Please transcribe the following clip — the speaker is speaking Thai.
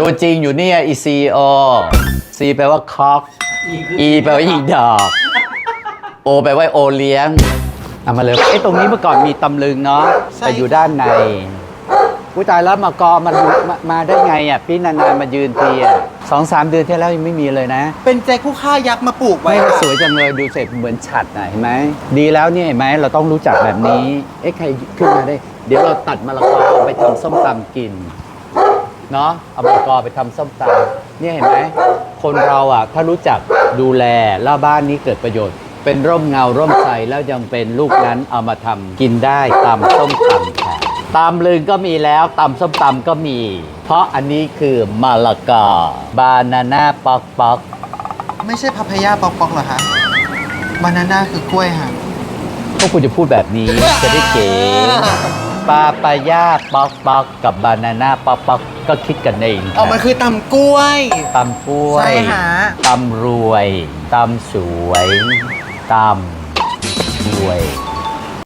ตัวจริงอยู่เนี่ย E C O C แปลว่าคอก E แปลว่าอีดอก O แปลว่าโอเลี้ยงเอามาเลยไอ้ยตรงนี้เมื่อก่อนมีตำลึงเนาะใช่แต่อยู่ด้านในผู้ตายแล้วมากอมันมามาได้ไงอะพี่นานๆมายืนทีอะสองสามเดือนที่แล้วยังไม่มีเลยนะ เป็นแจคู่ค่ายักษ์มาปลูกไว้ไม่ค่ะสวยจังเลยดูเสร็จเหมือนฉัดน่ะเห็นไหมดีแล้วเนี่ยเห็นไหมเราต้องรู้จักแบบนี้เอ๊ะใครขึ้นมาได้ เดี๋ยวเราตัดมะละกอไปทำส้มตำกิน เนาะเอามะละกอไปทำส้มตำเนี่ยเห็นไหมคนเราอะถ้ารู้จักดูแลแล้วบ้านนี้เกิดประโยชน์ เป็นร่มเงาร่มใสแล้วยังเป็นลูกนั้นเอามาทำกินได้ตำส้มตำแทนตำลึงก็มีแล้วตำส้มตำก็มี เพราะอันนี้คือมะละกอบานาน่าป๊อกป๊อกไม่ใช่พัพยาปอกปอกเหรอคะบานาน่าคือกล้วยค่ะ พวกคุณจะพูดแบบนี้จะได้เก๋ ปาปายาป๊อกป๊อกกับบานาน่าป๊อกป๊อกก็คิดกันเองเอามันคือตำกล้วย ตำกล้วยใช่ฮะตำรวยตำสวยตำรวย